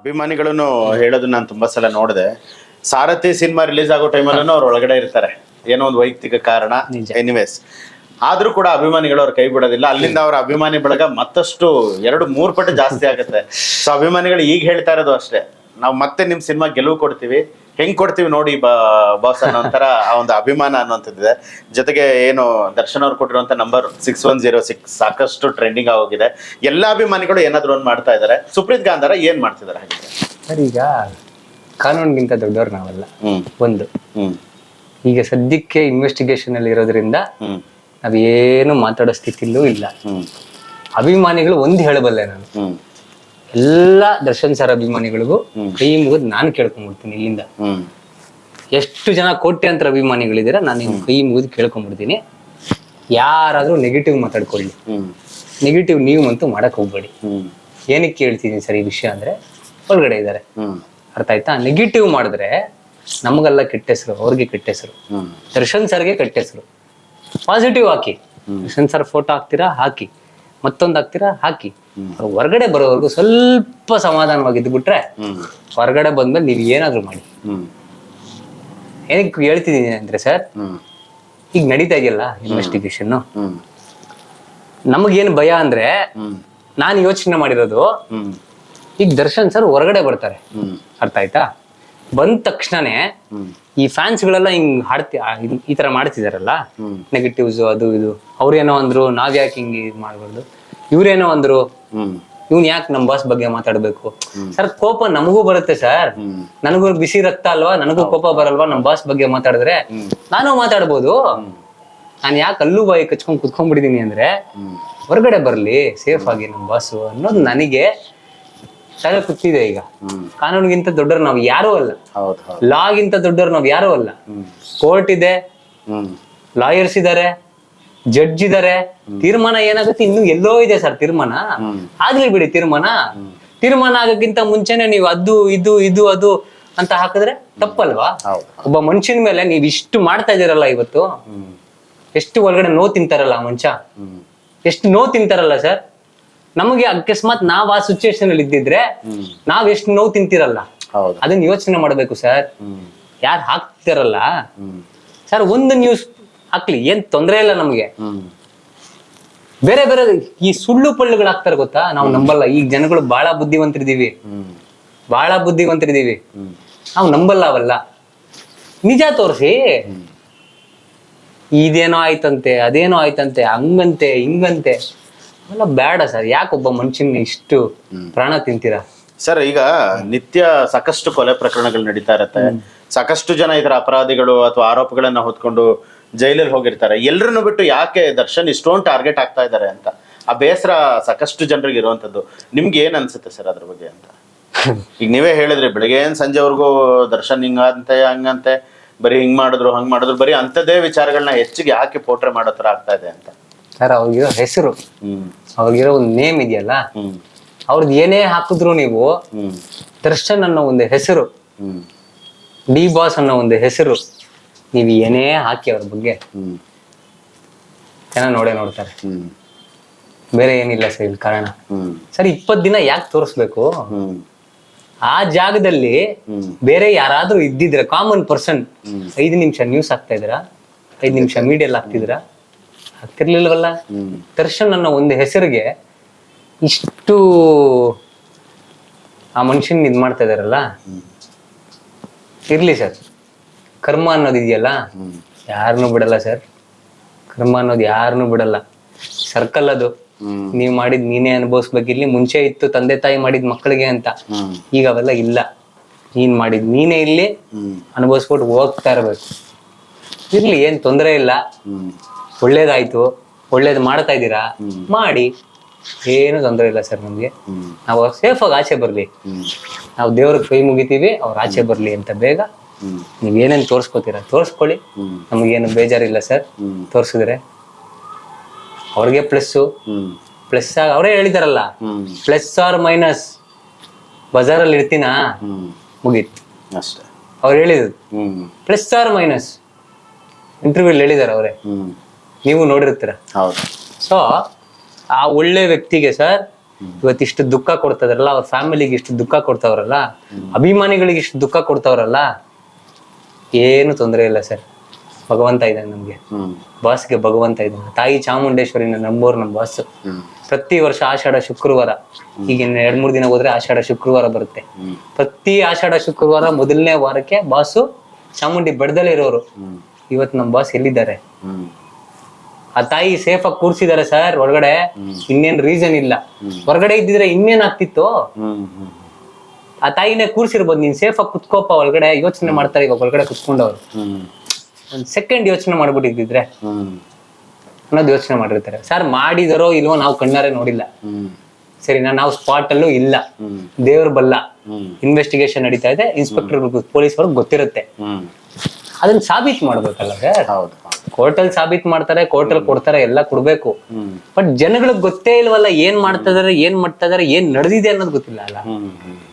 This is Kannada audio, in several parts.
ಅಭಿಮಾನಿಗಳನ್ನು ಹೇಳೋದು ನಾನು ತುಂಬಾ ಸಲ ನೋಡಿದೆ. ಸಾರಥಿ ಸಿನಿಮಾ ರಿಲೀಸ್ ಆಗೋ ಟೈಮಲ್ಲೂ ಅವ್ರು ಒಳಗಡೆ ಇರ್ತಾರೆ. ಏನೋ ಒಂದು ವೈಯಕ್ತಿಕ ಕಾರಣ. ಎನಿವೇಸ್ ಆದ್ರೂ ಕೂಡ ಅಭಿಮಾನಿಗಳು ಅವ್ರ ಕೈ ಬಿಡೋದಿಲ್ಲ. ಅಲ್ಲಿಂದ ಅವರ ಅಭಿಮಾನಿ ಬಳಗ ಮತ್ತಷ್ಟು ಎರಡು ಮೂರು ಪಟ್ಟು ಜಾಸ್ತಿ ಆಗುತ್ತೆ. ಸೊ ಅಭಿಮಾನಿಗಳು ಈಗ ಹೇಳ್ತಾ ಇರೋದು ಅಷ್ಟೇ. ನಾವು ಮತ್ತೆ ನಿಮ್ ಸಿನಿಮಾ ಗೆಲುವು ಕೊಡ್ತೀವಿ. ಹೆಂಗ್ ಕೊಡ್ತೀವಿ ನೋಡಿ ಬಾಸ್ ಅನ್ನೋ ಒಂಥರ ಆ ಒಂದು ಅಭಿಮಾನ ಅನ್ನೋಂಥದ್ದಿದೆ. ಜೊತೆಗೆ ಏನು ದರ್ಶನ್ ಅವ್ರು ಕೊಟ್ಟಿರುವಂತ number six one zero six ಸಾಕಷ್ಟು ಟ್ರೆಂಡಿಂಗ್ ಆಗೋಗಿದೆ. ಎಲ್ಲ ಅಭಿಮಾನಿಗಳು ಏನಾದ್ರು ಒಂದು ಮಾಡ್ತಾ ಇದ್ದಾರೆ. ಸುಪ್ರೀತ್ ಗಾಂಧಾರ ಏನ್ ಮಾಡ್ತಿದ್ದಾರೆ ಹಾಗೆ ಸರ್ ಈಗ ಕಾನೂನಿಗಿಂತ ದೊಡ್ಡವ್ರು ನಾವಲ್ಲ. ಒಂದು. ಈಗ ಸದ್ಯಕ್ಕೆ ಇನ್ವೆಸ್ಟಿಗೇಷನ್ ಅಲ್ಲಿ ಇರೋದ್ರಿಂದ ನಾವೇನು ಮಾತಾಡೋ ಸ್ಥಿತಿಲೂ ಇಲ್ಲ. ಅಭಿಮಾನಿಗಳು ಒಂದು ಹೇಳಬಲ್ಲೆ ನಾನು. ಎಲ್ಲ ದರ್ಶನ್ ಸರ್ ಅಭಿಮಾನಿಗಳಿಗೂ ಕೈ ಮುಗಿದು ನಾನು ಕೇಳ್ಕೊಂಡ್ಬಿಡ್ತೀನಿ ಇಲ್ಲಿಂದ. ಎಷ್ಟು ಜನ ಕೋಟ್ಯಾಂತರ ಅಭಿಮಾನಿಗಳಿದ್ದೀರಾ ನಾನು ನಿಮ್ ಕೈ ಮುಗಿದು ಕೇಳ್ಕೊಂಡ್ಬಿಡ್ತೀನಿ ಯಾರಾದ್ರೂ ನೆಗೆಟಿವ್ ಮಾತಾಡ್ಕೊಳ್ಳಿ. ನೆಗೆಟಿವ್ ನೀವು ಅಂತೂ ಮಾಡಕ್ ಹೋಗ್ಬೇಡಿ. ಏನಕ್ಕೆ ಹೇಳ್ತೀನಿ ಸರ್ ಈ ವಿಷಯ ಅಂದ್ರೆ ಒಳಗಡೆ ಇದ್ದಾರೆ. ಅರ್ಥ ಆಯ್ತಾ? ನೆಗೆಟಿವ್ ಮಾಡಿದ್ರೆ ನಮಗೆಲ್ಲ ಕೆಟ್ಟ ಹೆಸರು ಅವ್ರಿಗೆ ಕೆಟ್ಟ ಹೆಸರು. ದರ್ಶನ್ ಸರ್ಗೆ ಕೆಟ್ಟ ಹೆಸರು. ಪಾಸಿಟಿವ್ ಹಾಕಿ. ದರ್ಶನ್ ಸರ್ ಫೋಟೋ ಹಾಕ್ತೀರಾ? ಹಾಕಿ. ಮತ್ತೊಂದು ಹಾಕ್ತೀರಾ? ಹಾಕಿ. ಹೊರಗಡೆ ಬರೋವರೆಗೂ ಸ್ವಲ್ಪ ಸಮಾಧಾನವಾಗಿದ್ದು ಬಿಟ್ರೆ ಹೊರಗಡೆ ಬಂದ್ಮೇಲೆ ನೀವು ಏನಾದ್ರೂ ಮಾಡಿ. ಏನಕ್ಕೆ ಹೇಳ್ತಿದ್ದೀನಿ ಅಂದ್ರೆ ಸರ್ ಈಗ ನಡೀತಾ ಇದೆಯಲ್ಲ ಇನ್ವೆಸ್ಟಿಗೇಷನ್ ನಮಗೇನು ಭಯ ಅಂದ್ರೆ ನಾನು ಯೋಚನೆ ಮಾಡಿರೋದು ಈಗ ದರ್ಶನ್ ಸರ್ ಹೊರಗಡೆ ಬರ್ತಾರೆ. ಅರ್ಥ ಆಯ್ತಾ? ಬಂದ ತಕ್ಷಣನೇ ಈ ಫ್ಯಾನ್ಸ್ ಗಳೆಲ್ಲ ಹಿಂಗ್ ಹಾಡ್ತಿ ಆ, ಇದ್- ಈ ತರ ಮಾಡ್ತಿದಾರಲ್ಲ? ನೆಗೆಟಿವ್ಸ್ ಅದು ಇದು. ಅವ್ರೇನೋ ಅಂದ್ರು ನಾವ್ ಯಾಕೆ ಹಿಂಗ್ ಇದ್ ಮಾಡ್ಬಾರ್ದು? ಇವ್ರೇನೋ ಅಂದ್ರು ಹ್ಮ್. ಇವ್ನ್ ಯಾಕೆ ನಮ್ ಬಾಸ್ ಬಗ್ಗೆ ಮಾತಾಡ್ಬೇಕು? ಸರ್ ಕೋಪ ನಮಗೂ ಬರುತ್ತೆ ಸರ್. ನನಗೂ ಬಿಸಿ ರಕ್ತ ಅಲ್ವಾ? ನನಗೂ ಕೋಪ ಬರಲ್ವಾ? ನಮ್ ಬಾಸ್ ಬಗ್ಗೆ ಮಾತಾಡಿದ್ರೆ ನಾನು ಮಾತಾಡ್ಬೋದು. ನಾನು ಯಾಕೆ ಅಲ್ಲೂ ಬಾಯಿ ಕಚ್ಕೊಂಡ್ ಕುತ್ಕೊಂಡ್ಬಿಟ್ಟಿದೀನಿ ಅಂದ್ರೆ ಹೊರಗಡೆ ಬರ್ಲಿ ಸೇಫ್ ಆಗಿ ನಮ್ ಬಾಸು ಅನ್ನೋದು ನನಗೆ ತಲೆ ಕೂತಿದೆ ಈಗ. ಕಾನೂನಿಗಿಂತ ದೊಡ್ಡರು ನಾವು ಯಾರೂ ಅಲ್ಲ. ಲಾಗಿಂತ ದೊಡ್ಡರು ನಾವು ಯಾರೂ ಅಲ್ಲ. ಕೋರ್ಟ್ ಇದೆ. ಲಾಯರ್ಸ್ ಇದಾರೆ. ಜಡ್ಜ್ ಇದಾರೆ. ತೀರ್ಮಾನ ಏನಾಗುತ್ತೆ? ಇನ್ನು ಎಲ್ಲೋ ಇದೆ ಸರ್ ತೀರ್ಮಾನ. ಆಗ್ಲಿ ಬಿಡಿ ತೀರ್ಮಾನ. ತೀರ್ಮಾನ ಆಗಕ್ಕಿಂತ ಮುಂಚೆನೆ ನೀವು ಅದು ಇದು ಇದು ಅದು ಅಂತ ಹಾಕಿದ್ರೆ ತಪ್ಪಲ್ವಾ? ಒಬ್ಬ ಮನುಷ್ಯನ ಮೇಲೆ ನೀವು ಇಷ್ಟು ಮಾಡ್ತಾ ಇದೀರಲ್ಲ ಇವತ್ತು? ಎಷ್ಟು ಒಳಗಡೆ ನೋವು ತಿಂತಾರಲ್ಲ ಮನುಷ್ಯ? ಎಷ್ಟು ನೋವು ತಿಂತಾರಲ್ಲ ಸರ್? ನಮಗೆ ಅಕಸ್ಮಾತ್ ನಾವ್ ಆ ಸಿಚುವೇಶನ್ ಅಲ್ಲಿ ಇದ್ದಿದ್ರೆ ನಾವ್ ಎಷ್ಟು ನೋವು ತಿಂತಿರಲ್ಲ? ಅದನ್ನ ಯೋಚನೆ ಮಾಡ್ಬೇಕು ಸರ್. ಯಾರು ಹಾಕ್ತಿರಲ್ಲ? ಸರ್ ಒಂದು ನ್ಯೂಸ್ ಹಾಕ್ಲಿ ಏನ್ ತೊಂದರೆ ಇಲ್ಲ ನಮ್ಗೆ. ಬೇರೆ ಬೇರೆ ಈ ಸುಳ್ಳು ಪಳ್ಳುಗಳು ಹಾಕ್ತಾರೆ ಗೊತ್ತಾ? ನಾವು ನಂಬಲ್ಲ. ಈಗ ಜನಗಳು ಬಹಳ ಬುದ್ಧಿವಂತರಿದೀವಿ. ಬಹಳ ಬುದ್ಧಿವಂತರಿದೀವಿ. ನಾವು ನಂಬಲ್ಲ ಅವೆಲ್ಲ. ನಿಜ ತೋರಿಸಿ. ಇದೇನೋ ಆಯ್ತಂತೆ ಅದೇನೋ ಆಯ್ತಂತೆ ಹಂಗಂತೆ ಹಿಂಗಂತೆ. ಅವೆಲ್ಲ ಬೇಡ ಸರ್. ಯಾಕೆ ಒಬ್ಬ ಮನುಷ್ಯನ ಇಷ್ಟು ಪ್ರಾಣ ತಿಂತೀರಾ? ಸರ್ ಈಗ ನಿತ್ಯ ಸಾಕಷ್ಟು ಕೊಲೆ ಪ್ರಕರಣಗಳು ನಡೀತಾ ಇರತ್ತೆ. ಸಾಕಷ್ಟು ಜನ ಇದರ ಅಪರಾಧಿಗಳು ಅಥವಾ ಆರೋಪಗಳನ್ನ ಹೊತ್ಕೊಂಡು ಜೈಲಲ್ಲಿ ಹೋಗಿರ್ತಾರೆ. ಎಲ್ಲರನ್ನು ಬಿಟ್ಟು ಯಾಕೆ ದರ್ಶನ್ ಇಷ್ಟೊಂದು ಟಾರ್ಗೆಟ್ ಆಗ್ತಾ ಇದ್ದಾರೆ ಅಂತ? ಆ ಬೇಸರ ಸಾಕಷ್ಟು ಜನರಿಗೆ ಇರುವಂತದ್ದು. ನಿಮ್ಗೆ ಏನ್ ಅನ್ಸುತ್ತೆ ಸರ್ ಅದ್ರ ಬಗ್ಗೆ ಅಂತ? ಈಗ ನೀವೇ ಹೇಳಿದ್ರಿ ಬೆಳಿಗ್ಗೆ ಏನ್ ಸಂಜೆವರೆಗೂ ದರ್ಶನ್ ಹಿಂಗಂತೆ ಹಂಗಂತೆ ಬರೀ ಹಿಂಗ್ ಮಾಡಿದ್ರು ಹಂಗ್ ಮಾಡಿದ್ರು ಬರೀ ಅಂಥದ್ದೇ ವಿಚಾರಗಳನ್ನ ಹೆಚ್ಚಿಗೆ ಯಾಕೆ ಪೋಟ್ರೆ ಮಾಡೋ ಆಗ್ತಾ ಇದೆ ಅಂತ. ಸರ್ ಅವ್ರಿಗಿರೋ ಹೆಸರು. ಅವ್ರಿಗಿರೋ ಒಂದು ನೇಮ್ ಇದೆಯಲ್ಲ ಅವ್ರದ್ದು ಏನೇ ಹಾಕಿದ್ರು ನೀವು ದರ್ಶನ್ ಅನ್ನೋ ಒಂದು ಹೆಸರು ಡಿ ಬಾಸ್ ಅನ್ನೋ ಒಂದು ಹೆಸರು ನೀವು ಏನೇ ಹಾಕಿ ಅವ್ರ ಬಗ್ಗೆ ಚೆನ್ನಾಗಿ ಜನ ನೋಡೇ ನೋಡ್ತಾರೆ. ಬೇರೆ ಏನಿಲ್ಲ ಸರ್ ಇಲ್ಲಿ ಕಾರಣ. ಸರ್ ಇಪ್ಪತ್ ದಿನ ಯಾಕೆ ತೋರಿಸ್ಬೇಕು? ಆ ಜಾಗದಲ್ಲಿ ಬೇರೆ ಯಾರಾದ್ರೂ ಇದ್ದಿದ್ರೆ ಕಾಮನ್ ಪರ್ಸನ್. ಐದು ನಿಮಿಷ ನ್ಯೂಸ್ ಆಗ್ತಾ ಇದ್ರ ಐದು ನಿಮಿಷ ಮೀಡಿಯಲ್ಲಿ ಹಾಕ್ತಿದ್ದೀರಾ ಹಾಕ್ತಿರ್ಲಿಲ್ವಲ್ಲ ಹ್ಮ್. ದರ್ಶನ್ ಅನ್ನೋ ಒಂದು ಹೆಸರಿಗೆ ಇಷ್ಟು ಆ ಮನುಷ್ಯನ್ ಇದ್ ಮಾಡ್ತಾ ಇದಾರಲ್ಲ? ಇರ್ಲಿ ಸರ್. ಕರ್ಮ ಅನ್ನೋದು ಇದೆಯಲ್ಲ? ಯಾರನ್ನೂ ಬಿಡಲ್ಲ ಸರ್. ಕರ್ಮ ಅನ್ನೋದು ಯಾರನ್ನೂ ಬಿಡಲ್ಲ. ಸರ್ಕಲ್ ಅದು. ನೀವು ಮಾಡಿದ್ ನೀನೇ ಅನುಭವಿಸ್ಬೇಕಿರ್ಲಿ ಮುಂಚೆ ಇತ್ತು ತಂದೆ ತಾಯಿ ಮಾಡಿದ್ ಮಕ್ಕಳಿಗೆ ಅಂತ. ಈಗ ಅವೆಲ್ಲ ಇಲ್ಲ. ನೀನ್ ಮಾಡಿದ್ ನೀನೇ ಇಲ್ಲಿ ಅನುಭವಿಸ್ಬಿಟ್ಟು ಹೋಗ್ತಾ ಇರ್ಬೇಕು. ಇರ್ಲಿ ಏನ್ ತೊಂದರೆ ಇಲ್ಲ. ಒಳ್ಳೇದಾಯ್ತು ಒಳ್ಳೇದು ಮಾಡ್ತಾ ಇದ್ದೀರಾ? ಮಾಡಿ. ಏನು ತೊಂದರೆ ಇಲ್ಲ ಸರ್ ನಮ್ಗೆ. ನಾವು ಸೇಫ್ ಆಗಿ ಆಚೆ ಬರ್ಲಿ. ನಾವು ದೇವ್ರಿಗೆ ಕೈ ಮುಗಿತೀವಿ ಅವ್ರ ಆಚೆ ಬರ್ಲಿ ಅಂತ ಬೇಗ. ನೀವು ಏನೇನ್ ತೋರ್ಸ್ಕೊತೀರಾ? ತೋರ್ಸ್ಕೊಳ್ಳಿ. ನಮಗೇನು ಬೇಜಾರಿಲ್ಲ ಸರ್. ತೋರ್ಸಿದ್ರೆ. ಅವ್ರಿಗೆ ಪ್ಲಸ್ಸು ಪ್ಲಸ್ ಆಗಿ ಅವರೇ ಹೇಳಿದಾರಲ್ಲ. ಪ್ಲಸ್ ಆರ್ ಮೈನಸ್ ಬಜಾರಲ್ಲಿ ಇರ್ತೀನಾ? ಮುಗೀತು. ಅಷ್ಟೇ. ಅವ್ರು ಹೇಳಿದ್ರು ಪ್ಲಸ್ ಆರ್ ಮೈನಸ್ ಇಂಟರ್ವ್ಯೂ ಹೇಳಿದಾರೆ ಅವರೇ. ನೀವು ನೋಡಿರ್ತೀರ. ಹೌದು. ಸೊ ಆ ಒಳ್ಳೆ ವ್ಯಕ್ತಿಗೆ ಸರ್ ಇವತ್ತಿಷ್ಟು ದುಃಖ ಕೊಡ್ತದ್ರಲ್ಲ ಅವ್ರ ಫ್ಯಾಮಿಲಿಗೆ ಇಷ್ಟು ದುಃಖ ಕೊಡ್ತಾವ್ರಲ್ಲ ಅಭಿಮಾನಿಗಳಿಗೆ ಇಷ್ಟು ದುಃಖ ಕೊಡ್ತಾವ್ರಲ್ಲ ಏನು ತೊಂದರೆ ಇಲ್ಲ ಸರ್ ಭಗವಂತ ಇದ್ದಾನೆ ನಮ್ಗೆ. ಬಾಸ್ಗೆ ಭಗವಂತ ಇದ್ದಾನೆ ತಾಯಿ ಚಾಮುಂಡೇಶ್ವರಿನ ನಂಬೋರು ನಮ್ ಬಾಸ್. ಪ್ರತಿ ವರ್ಷ ಆಷಾಢ ಶುಕ್ರವಾರ ಈಗ ಇನ್ನು ಎರಡ್ ಮೂರ್ ದಿನ ಹೋದ್ರೆ ಆಷಾಢ ಶುಕ್ರವಾರ ಬರುತ್ತೆ. ಪ್ರತಿ ಆಷಾಢ ಶುಕ್ರವಾರ ಮೊದಲನೇ ವಾರಕ್ಕೆ ಬಾಸು ಚಾಮುಂಡಿ ಬೆಡ್ದಲ್ಲಿ ಇರೋರು. ಇವತ್ತು ನಮ್ಮ ಬಾಸ್ ಎಲ್ಲಿದ್ದಾರೆ? ಆ ತಾಯಿ ಸೇಫ್ ಆಗಿ ಕೂರ್ಸಿದಾರೆ ಸರ್ ಹೊರಗಡೆ. ಇನ್ನೇನ್ ರೀಸನ್ ಇಲ್ಲ. ಹೊರಗಡೆ ಇದ್ದಿದ್ರೆ ಇನ್ನೇನ್ ಆಗ್ತಿತ್ತು? ಆ ತಾಯಿನೇ ಕೂರ್ಸಿರ್ಬೋದು ನೀನ್ ಸೇಫ್ ಆಗಿ ಕುತ್ಕೋಪ ಒಳಗಡೆ. ಯೋಚನೆ ಮಾಡ್ತಾರೆ ಇವಾಗ ಒಳಗಡೆ ಕುತ್ಕೊಂಡವ್ರು. ಒಂದ್ ಸೆಕೆಂಡ್ ಯೋಚನೆ ಮಾಡ್ಬಿಟ್ಟಿದ್ರೆ ಅನ್ನೋದು ಯೋಚನೆ ಮಾಡಿರ್ತಾರೆ. ಸರ್ ಮಾಡಿದಾರೋ ಇಲ್ವೋ ನಾವು ಕಣ್ಣಾರೆ ನೋಡಿಲ್ಲ. ಸರಿ ಸರಿನಾ ನಾವು ಸ್ಪಾಟ್ ಅಲ್ಲೂ ಇಲ್ಲ. ದೇವ್ರು ಬಲ್ಲ. ಇನ್ವೆಸ್ಟಿಗೇಷನ್ ನಡೀತಾ ಇದೆ. ಇನ್ಸ್ಪೆಕ್ಟರ್ ಪೊಲೀಸ್ ಅವ್ರಿಗೆ ಗೊತ್ತಿರುತ್ತೆ. ಅದನ್ನ ಸಾಬೀತ್ ಮಾಡ್ಬೇಕಲ್ಲ ಸರ್ ಹೌದು. ಕೋರ್ಟಲ್ಲಿ ಸಾಬೀತ್ ಮಾಡ್ತಾರೆ ಕೋರ್ಟಲ್ ಕೊಡ್ತಾರೆ ಎಲ್ಲ ಕೊಡ್ಬೇಕು. ಬಟ್ ಜನಗಳಿಗೆ ಗೊತ್ತೇ ಇಲ್ವಲ್ಲ ಏನ್ ಮಾಡ್ತಾ ಇದಾರೆ ಏನ್ ಮಾಡ್ತಾ ಇದಾರೆ ಏನ್ ನಡೆದಿದೆ ಅನ್ನೋದು ಗೊತ್ತಿಲ್ಲ ಅಲ್ಲ.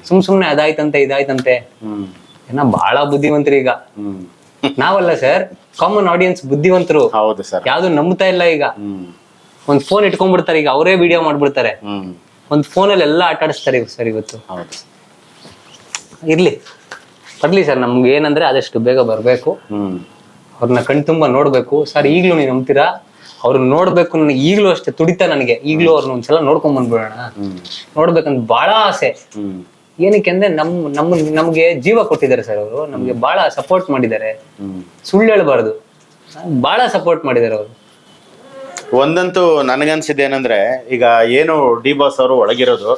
ಸುಮ್ ಸುಮ್ನೆ ಅದಾಯ್ತಂತೆ ಇದಾಯ್ತಂತೆ. ಏನ ಬಹಳ ಬುದ್ಧಿವಂತರು ಈಗ. ನಾವಲ್ಲ ಸರ್ ಕಾಮನ್ ಆಡಿಯನ್ಸ್ ಬುದ್ಧಿವಂತರು. ಹೌದು ಸರ್. ಯಾವ್ದು ನಂಬ್ತಾ ಇಲ್ಲ ಈಗ. ಒಂದ್ ಫೋನ್ ಇಟ್ಕೊಂಡ್ಬಿಡ್ತಾರೆ ಈಗ ಅವರೇ ವಿಡಿಯೋ ಮಾಡ್ಬಿಡ್ತಾರೆ. ಒಂದ್ ಅಲ್ಲಿ ಎಲ್ಲ ಆಟ ಆಡಿಸ್ತಾರೆ ಸರ್ ಇವತ್ತು. ಇರ್ಲಿ. ಬರ್ಲಿ ಸರ್ ನಮ್ಗೆ ಏನಂದ್ರೆ ಆದಷ್ಟು ಬೇಗ ಬರ್ಬೇಕು. ಹ್ಮ್ ಕಣ್ ತುಂಬಾ ನೋಡ್ಬೇಕು. ಸರ್ ಈಗ್ಲೂ ನೀವು ನಂಬ್ತೀರಾ? ಅವ್ರನ್ನ ನೋಡ್ಬೇಕು ನನಗೆ ಈಗ್ಲೂ ಅಷ್ಟೇ ತುಡಿತ ನನಗೆ. ಈಗ್ಲೂ ಅವ್ರನ್ನ ಒಂದ್ಸಲ ನೋಡ್ಕೊಂಡ್ ಬಂದ್ಬಿಡೋಣ. ನೋಡ್ಬೇಕಂತ ಬಹಳ ಆಸೆ. ಏನಕ್ಕೆ ಅಂದ್ರೆ ನಮ್ ನಮ್ ನಮ್ಗೆ ಜೀವ ಕೊಟ್ಟಿದ್ದಾರೆ ಸರ್ ಅವರು. ನಮ್ಗೆ ಬಹಳ ಸಪೋರ್ಟ್ ಮಾಡಿದ್ದಾರೆ. ಸುಳ್ಳು ಹೇಳ್ಬಾರ್ದು. ಬಹಳ ಸಪೋರ್ಟ್ ಮಾಡಿದ್ದಾರೆ ಅವರು. ಒಂದಂತೂ ನನಗನ್ಸಿದ್ದು ಏನಂದ್ರೆ ಈಗ ಏನು ಡಿ ಬಾಸ್ ಅವರು ಒಳಗಿರೋದು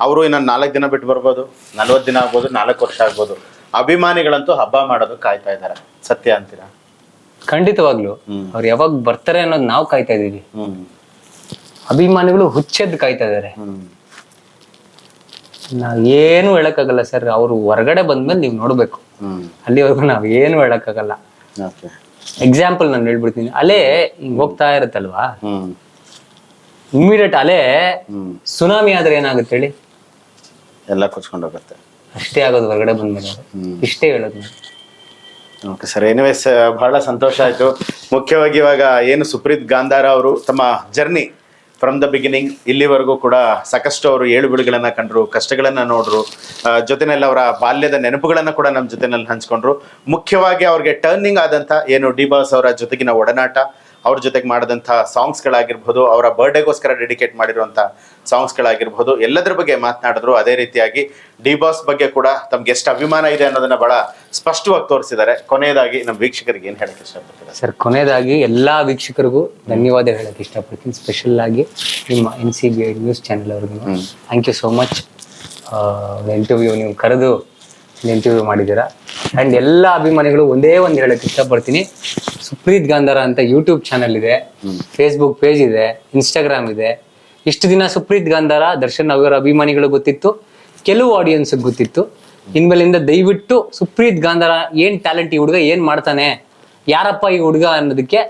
ಅವರು ಇನ್ನೊಂದು ನಾಲ್ಕು ದಿನ ಬಿಟ್ಟು ಬರ್ಬೋದು ನಲ್ವತ್ತು ದಿನ ಆಗ್ಬೋದು ನಾಲ್ಕು ವರ್ಷ ಆಗ್ಬೋದು. ಅಭಿಮಾನಿಗಳಂತೂ ಹಬ್ಬ ಮಾಡೋದು ಕಾಯ್ತಾ ಇದ್ದಾರೆ. ಸತ್ಯ ಅಂತೀರಾ? ಖಂಡಿತವಾಗ್ಲು. ಅವ್ರು ಯಾವಾಗ ಬರ್ತಾರೆ ಅನ್ನೋದು ನಾವು ಕಾಯ್ತಾ ಇದೀವಿ ಅಭಿಮಾನಿಗಳು ಹುಚ್ಚೆದ್ದು ಕಾಯ್ತಾ ಇದಾರೆ. ನಾವ್ ಏನು ಹೇಳಕ್ಕಾಗಲ್ಲ ಸರ್ ಅವ್ರು ಹೊರಗಡೆ ಬಂದ್ಮೇಲೆ ನೀವು ನೋಡ್ಬೇಕು. ಅಲ್ಲಿವರೆಗೂ ನಾವ್ ಏನು ಹೇಳಕ್ಕಾಗಲ್ಲ. ಎಕ್ಸಾಂಪಲ್ ನಾನು ಹೇಳ್ಬಿಡ್ತೀನಿ. ಅಲೆ ಹಿಂಗ್ ಹೋಗ್ತಾ ಇರತ್ತಲ್ವಾ? ಹ್ಮ್. ಇಮ್ಮಿಡಿಯೇಟ್ ಅಲೆ ಸುನಾಮಿ ಆದ್ರೆ ಏನಾಗುತ್ತೆ ಹೇಳಿ? ಎಲ್ಲ ಕೊಚ್ಕೊಂಡು ಹೋಗುತ್ತೆ. ಅಷ್ಟೇ ಆಗೋದು ಹೊರಗಡೆ ಬಂದ್ಮೇಲೆ. ಇಷ್ಟೇ ಹೇಳೋದು. ಓಕೆ ಸರ್ ಎನಿವೇಸ್ ಬಹಳ ಸಂತೋಷ ಆಯಿತು. ಮುಖ್ಯವಾಗಿ ಇವಾಗ ಏನು ಸುಪ್ರೀತ್ ಗಾಂಧಾರ ಅವರು ತಮ್ಮ ಜರ್ನಿ ಫ್ರಮ್ ದ ಬಿಗಿನಿಂಗ್ ಇಲ್ಲಿವರೆಗೂ ಕೂಡ ಸಾಕಷ್ಟು ಅವರು ಏಳು ಬೀಳುಗಳನ್ನ ಕಂಡ್ರು, ಕಷ್ಟಗಳನ್ನು ನೋಡ್ರು. ಜೊತೆನಲ್ಲಿ ಅವರ ಬಾಲ್ಯದ ನೆನಪುಗಳನ್ನು ಕೂಡ ನಮ್ಮ ಜೊತೆನಲ್ಲಿ ಹಂಚ್ಕೊಂಡ್ರು. ಮುಖ್ಯವಾಗಿ ಅವ್ರಿಗೆ ಟರ್ನಿಂಗ್ ಆದಂಥ ಏನು ಡಿ ಬಾಸ್ ಅವರ ಜೊತೆಗಿನ ಒಡನಾಟ ಅವ್ರ ಜೊತೆಗೆ ಮಾಡಿದಂಥ ಸಾಂಗ್ಸ್ಗಳಾಗಿರ್ಬೋದು ಅವರ ಬರ್ಡೇಗೋಸ್ಕರ ಡೆಡಿಕೇಟ್ ಮಾಡಿರುವಂಥ ಸಾಂಗ್ಸ್ಗಳಾಗಿರ್ಬೋದು ಎಲ್ಲದರ ಬಗ್ಗೆ ಮಾತನಾಡಿದ್ರು. ಅದೇ ರೀತಿಯಾಗಿ ಡಿ ಬಾಸ್ ಬಗ್ಗೆ ಕೂಡ ತಮ್ಗೆ ಎಷ್ಟು ಅಭಿಮಾನ ಇದೆ ಅನ್ನೋದನ್ನ ಬಹಳ ಸ್ಪಷ್ಟವಾಗಿ ತೋರಿಸಿದ್ದಾರೆ. ಕೊನೆಯದಾಗಿ ನಮ್ಮ ವೀಕ್ಷಕರಿಗೆ ಏನು ಹೇಳಕ್ಕೆ ಇಷ್ಟಪಡ್ತೀರಾ? ಸರ್ ಕೊನೆಯದಾಗಿ ಎಲ್ಲಾ ವೀಕ್ಷಕರಿಗೂ ಧನ್ಯವಾದ ಹೇಳಕ್ ಇಷ್ಟಪಡ್ತೀನಿ. ಸ್ಪೆಷಲ್ ಆಗಿ ನಿಮ್ಮ N C B news channel ಅವ್ರಿಗೂ thank you so much interview ನೀವು ಕರೆದು ಇಂಟರ್ವ್ಯೂ ಮಾಡಿದ್ದೀರಾ? ಆ್ಯಂಡ್ ಎಲ್ಲ ಅಭಿಮಾನಿಗಳು ಒಂದೇ ಒಂದು ಹೇಳಕ್ಕೆ ಇಷ್ಟಪಡ್ತೀನಿ. ಸುಪ್ರೀತ್ ಗಾಂಧಾರ ಅಂತ ಯೂಟ್ಯೂಬ್ ಚಾನಲ್ ಇದೆ ಫೇಸ್ಬುಕ್ ಪೇಜ್ ಇದೆ ಇನ್ಸ್ಟಾಗ್ರಾಮ್ ಇದೆ. ಇಷ್ಟು ದಿನ ಸುಪ್ರೀತ್ ಗಾಂಧಾರ ದರ್ಶನ್ ಅವರ ಅಭಿಮಾನಿಗಳು ಗೊತ್ತಿತ್ತು ಕೆಲವು ಆಡಿಯನ್ಸ್ ಗೊತ್ತಿತ್ತು. ಇನ್ಮೇಲಿಂದ ದಯವಿಟ್ಟು ಸುಪ್ರೀತ್ ಗಾಂಧಾರ ಏನು ಟ್ಯಾಲೆಂಟ್ ಈ ಹುಡುಗ ಏನು ಮಾಡ್ತಾನೆ ಯಾರಪ್ಪ ಈ ಹುಡುಗ ಅನ್ನೋದಕ್ಕೆ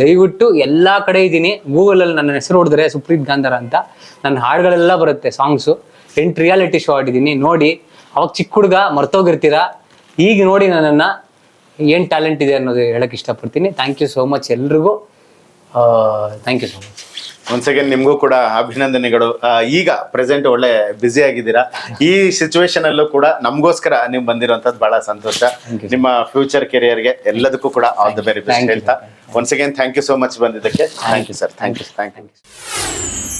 ದಯವಿಟ್ಟು ಎಲ್ಲಾ ಕಡೆ ಇದ್ದೀನಿ. ಗೂಗಲಲ್ಲಿ ನನ್ನ ಹೆಸರು ಹೊಡೆದ್ರೆ ಸುಪ್ರೀತ್ ಗಾಂಧಾರ ಅಂತ. ನನ್ನ ಹಾಡುಗಳೆಲ್ಲ ಬರುತ್ತೆ ಸಾಂಗ್ಸು ಎಂಟು ರಿಯಾಲಿಟಿ ಶೋ ಆಡಿದ್ದೀನಿ ನೋಡಿ. ಅವಾಗ ಚಿಕ್ಕ ಹುಡುಗ ಮರ್ತೋಗಿರ್ತೀರಾ? ಈಗ ನೋಡಿ ನನ್ನನ್ನು ಏನು ಟ್ಯಾಲೆಂಟ್ ಇದೆ ಅನ್ನೋದು ಹೇಳಕ್ಕೆ ಇಷ್ಟಪಡ್ತೀನಿ. ಥ್ಯಾಂಕ್ ಯು ಸೋ ಮಚ್ ಎಲ್ರಿಗೂ. Thank you so much once again ನಿಮಗೂ ಕೂಡ ಅಭಿನಂದನೆಗಳು. ಆ, ಈಗ ಪ್ರೆಸೆಂಟ್ ಒಳ್ಳೆ ಬ್ಯುಸಿ ಆಗಿದ್ದೀರಾ. ಈ ಸಿಚುವೇಶನ್ ಅಲ್ಲೂ ಕೂಡ ನಮಗೋಸ್ಕರ ನೀವು ಬಂದಿರುವಂತದ್ದು ಬಹಳ ಸಂತೋಷ. ನಿಮ್ಮ ಫ್ಯೂಚರ್ ಕೆರಿಯರ್ಗೆ ಎಲ್ಲದಕ್ಕೂ ಕೂಡ all the very best Thank you. ಹೇಳ್ತಾ. Once again thank you so much ಬಂದಿದ್ದಕ್ಕೆ. Thank you sir thank you thank you